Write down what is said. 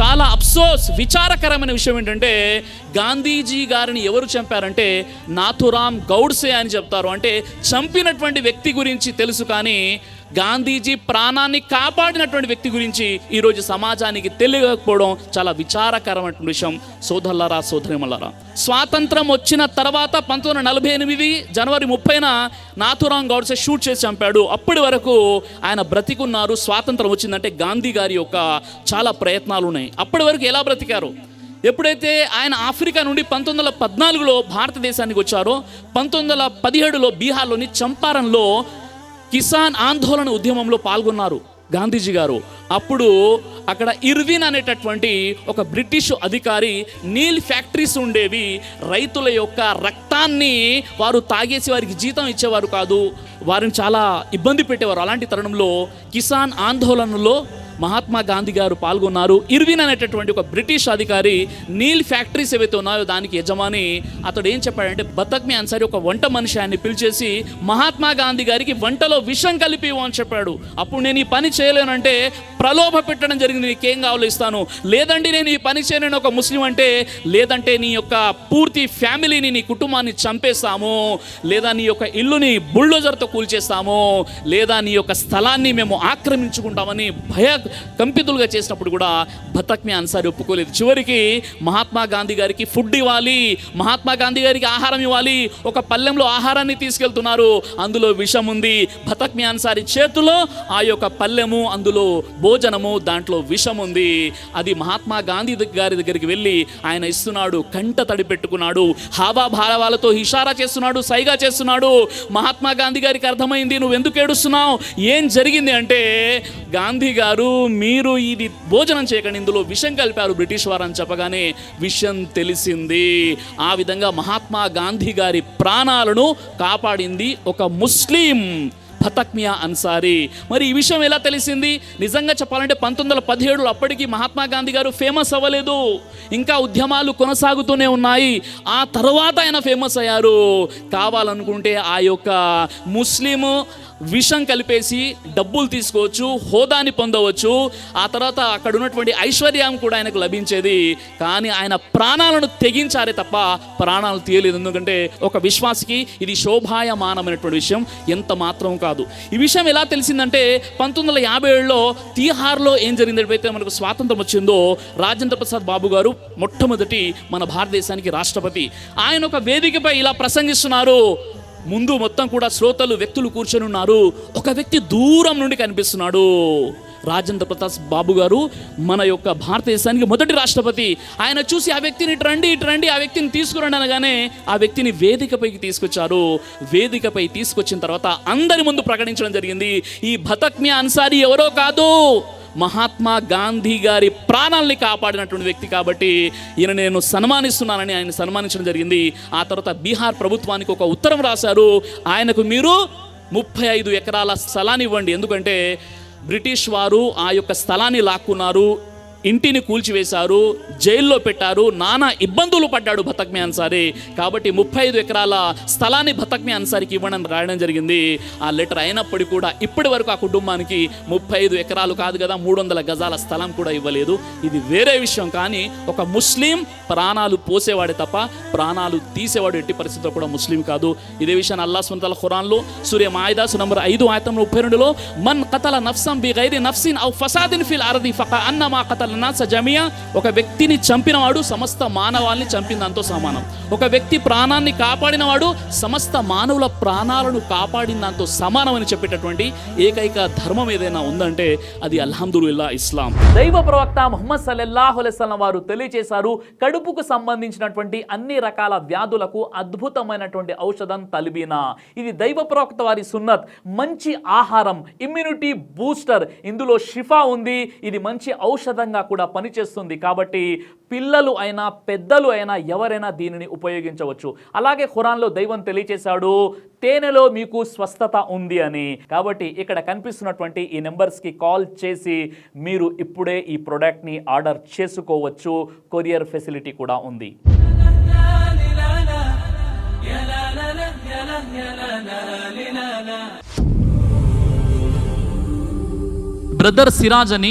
చాలా అఫ్సోస్ విచారకరమైన విషయం ఏంటంటే గాంధీజీ గారిని ఎవరు చంపారంటే నాథురామ్ గౌడ్సే అని చెప్తారు. అంటే చంపినటువంటి వ్యక్తి గురించి తెలుసు కానీ గాంధీజీ ప్రాణాన్ని కాపాడినటువంటి వ్యక్తి గురించి ఈరోజు సమాజానికి తెలియకపోవడం చాలా విచారకరమైన విషయం. సోదరులరా సోదరిమలరా స్వాతంత్రం వచ్చిన తర్వాత పంతొమ్మిది వందల నలభై ఎనిమిది జనవరి ముప్పైన నాథురాం గౌడ్సే షూట్ చేసి చంపాడు. అప్పటి వరకు ఆయన బ్రతికున్నారు స్వాతంత్రం వచ్చిందంటే గాంధీ గారి యొక్క చాలా ప్రయత్నాలు ఉన్నాయి. అప్పటి వరకు ఎలా బ్రతికారు? ఎప్పుడైతే ఆయన ఆఫ్రికా నుండి పంతొమ్మిది వందల పద్నాలుగులో భారతదేశానికి వచ్చారో పంతొమ్మిది వందల పదిహేడులో బీహార్లోని చంపారంలో కిసాన్ ఆందోళన ఉద్యమంలో పాల్గొన్నారు గాంధీజీ గారు. అప్పుడు అక్కడ ఇర్విన్ అనేటటువంటి ఒక బ్రిటిష్ అధికారి నీల్ ఫ్యాక్టరీస్ ఉండేవి. రైతుల యొక్క రక్తాన్ని వారు తాగేసి వారికి జీతం ఇచ్చేవారు కాదు. వారిని చాలా ఇబ్బంది పెట్టేవారు. అలాంటి తరుణంలో కిసాన్ ఆందోళనలో మహాత్మా గాంధీ గారు పాల్గొన్నారు. ఇర్విన్ అనేటటువంటి ఒక బ్రిటిష్ అధికారి నీల్ ఫ్యాక్టరీస్ ఏవైతే ఉన్నాయో దానికి యజమాని అతడు ఏం చెప్పాడంటే బతక్మి అన్సారి ఒక వంట మనిషి ఆయన్ని పిలిచేసి మహాత్మా గాంధీ గారికి వంటలో విషం కలిపి అని చెప్పాడు. అప్పుడు నేను ఈ పని చేయలేనంటే ప్రలోభ పెట్టడం జరిగింది. నీకేం కావాలో ఇస్తాను. లేదండి నేను ఈ పని చేయను ఒక ముస్లిం అంటే లేదంటే నీ యొక్క పూర్తి ఫ్యామిలీని నీ కుటుంబాన్ని చంపేస్తాము. లేదా నీ యొక్క ఇల్లుని బుల్డోజర్తో కూల్చేస్తాము. లేదా నీ యొక్క స్థలాన్ని మేము ఆక్రమించుకుంటామని భయ కంపితులుగా చేసినప్పుడు కూడా బతక్మి అన్సారి ఒప్పుకోలేదు. చివరికి మహాత్మా గాంధీ గారికి ఫుడ్ ఇవ్వాలి. మహాత్మా గాంధీ గారికి ఆహారం ఇవ్వాలి. ఒక పల్లెంలో ఆహారాన్ని తీసుకెళ్తున్నారు. అందులో విషం ఉంది బతక్మి అన్సారి చేతిలో ఆ యొక్క పల్లెము అందులో భోజనము దాంట్లో విషం ఉంది. అది మహాత్మా గాంధీ గారి దగ్గరికి వెళ్ళి ఆయన ఇస్తున్నాడు కంట తడి పెట్టుకున్నాడు హావాభావాలతో ఇషారా చేస్తున్నాడు సైగా చేస్తున్నాడు. మహాత్మా గాంధీ గారికి అర్థమైంది నువ్వు ఎందుకు ఏడుస్తున్నావు? ఏం జరిగింది అంటే గాంధీ గారు మీరు ఇది భోజనం చేయకండి ఇందులో విషం కలిపారు బ్రిటిష్ వారు అని చెప్పగానే విషయం తెలిసింది. ఆ విధంగా మహాత్మా గాంధీ గారి ప్రాణాలను కాపాడింది ఒక ముస్లిం ఫతక్మియా అన్సారీ. మరి ఈ విషయం ఎలా తెలిసింది? నిజంగా చెప్పాలంటే పంతొమ్మిది వందల పదిహేడులో అప్పటికి మహాత్మా గాంధీ గారు ఫేమస్ అవ్వలేదు. ఇంకా ఉద్యమాలు కొనసాగుతూనే ఉన్నాయి. ఆ తర్వాత ఆయన ఫేమస్ అయ్యారు. కావాలనుకుంటే ఆ యొక్క ముస్లిం విషం కలిపేసి డబ్బులు తీసుకోవచ్చు హోదాని పొందవచ్చు. ఆ తర్వాత అక్కడ ఉన్నటువంటి ఐశ్వర్యం కూడా ఆయనకు లభించేది. కానీ ఆయన ప్రాణాలను తెగించారే తప్ప ప్రాణాలు తీయలేదు. ఎందుకంటే ఒక విశ్వాసికి ఇది శోభాయమానమైనటువంటి విషయం. ఎంత మాత్రం కాదు. ఈ విషయం ఎలా తెలిసిందంటే పంతొమ్మిది వందల యాభై ఏడులో తీహార్లో ఏం జరిగింది ఎప్పుడైతే మనకు స్వాతంత్రం వచ్చిందో రాజేంద్ర ప్రసాద్ బాబు గారు మొట్టమొదటి మన భారతదేశానికి రాష్ట్రపతి. ఆయన ఒక వేదికపై ఇలా ప్రసంగిస్తున్నారు. ముందు మొత్తం కూడా శ్రోతలు వ్యక్తులు కూర్చొని ఉన్నారు ఒక వ్యక్తి దూరం నుండి కనిపిస్తున్నాడు. రాజేంద్ర ప్రతాప్ బాబు గారు మన యొక్క భారతదేశానికి మొదటి రాష్ట్రపతి. ఆయన చూసి ఆ వ్యక్తిని ఇటు రండి ఇటు రండి ఆ వ్యక్తిని తీసుకురండి అనగానే ఆ వ్యక్తిని వేదికపైకి తీసుకొచ్చారు. వేదికపై తీసుకొచ్చిన తర్వాత అందరి ముందు ప్రకటించడం జరిగింది. ఈ భతక్మి అన్సారీ ఎవరో కాదు. మహాత్మా గాంధీ గారి ప్రాణాల్ని కాపాడినటువంటి వ్యక్తి కాబట్టి ఈయన నేను సన్మానిస్తున్నానని ఆయన సన్మానించడం జరిగింది. ఆ తర్వాత బీహార్ ప్రభుత్వానికి ఒక ఉత్తరం రాశారు. ఆయనకు మీరు ముప్పై ఐదు ఎకరాల స్థలాన్ని ఇవ్వండి. ఎందుకంటే బ్రిటిష్ వారు ఆ యొక్క స్థలాన్ని లాక్కున్నారు. ఇంటిని కూల్చివేశారు జైల్లో పెట్టారు నానా ఇబ్బందులు పడ్డాడు బతక్మి అన్సారి. కాబట్టి ముప్పై ఐదు ఎకరాల స్థలాన్ని బతక్మి అన్సారికి ఇవ్వడం రాయడం జరిగింది. ఆ లెటర్ అయినప్పటికీ కూడా ఇప్పటి వరకు ఆ కుటుంబానికి ముప్పై ఐదు ఎకరాలు కాదు కదా మూడు వందల గజాల స్థలం కూడా ఇవ్వలేదు. ఇది వేరే విషయం కానీ ఒక ముస్లిం ప్రాణాలు పోసేవాడే తప్ప ప్రాణాలు తీసేవాడు ఎట్టి పరిస్థితిలో కూడా ముస్లిం కాదు. ఇదే విషయాన్ని అల్లా సుంతల ఖురాన్లో సూర్య మాయదాసు నంబర్ ఐదు ఆయతం ముప్పై రెండులో మన్ కతల నఫ్సం బి గైరి నఫ్సిన్ ఔ ఫసాదిన్ ఫిల్ అరది ఫక అన్నమా కతల నాస సజమియా ఒక వ్యక్తిని చంపినవాడు సమస్త మానవాల్ని చంపిన దాంతో సమానం. ఒక వ్యక్తి ప్రాణాన్ని కాపాడినవాడు సమస్త మానవుల ప్రాణాలను కాపాడిన దాంతో సమానం అని చెప్పేటటువంటి ఏకైక ధర్మం ఏదైనా ఉందంటే అది అల్హమ్దుల్లా ఇస్లాం. దైవ ప్రవక్త ముహమ్మద్ సల్లల్లాహు అలైస్లం వారు తెలియజేశారు కడుపుకు సంబంధించినటువంటి అన్ని రకాల వ్యాధులకు అద్భుతమైనటువంటి ఔషధం తలిబీనా. ఇది దైవ ప్రవక్త వారి సున్నత్. మంచి ఆహారం ఇమ్యూనిటీ బూస్టర్ ఇందులో షిఫా ఉంది. ఇది మంచి ఔషధంగా కూడా పనిచేస్తుంది కాబట్టి పిల్లలు అయినా పెద్దలు అయినా ఎవరైనా దీనిని ఉపయోగించవచ్చు. అలాగే ఖురాన్లో దైవం తెలియచేశాడు తేనెలో మీకు స్వస్థత ఉంది అని. కాబట్టి ఇక్కడ కనిపిస్తున్నటువంటి ఈ నెంబర్స్కి కాల్ చేసి మీరు ఇప్పుడే ఈ ప్రోడక్ట్ని ఆర్డర్ చేసుకోవచ్చు. కొరియర్ ఫెసిలిటీ కూడా ఉంది. బ్రదర్ సిరాజ్ అని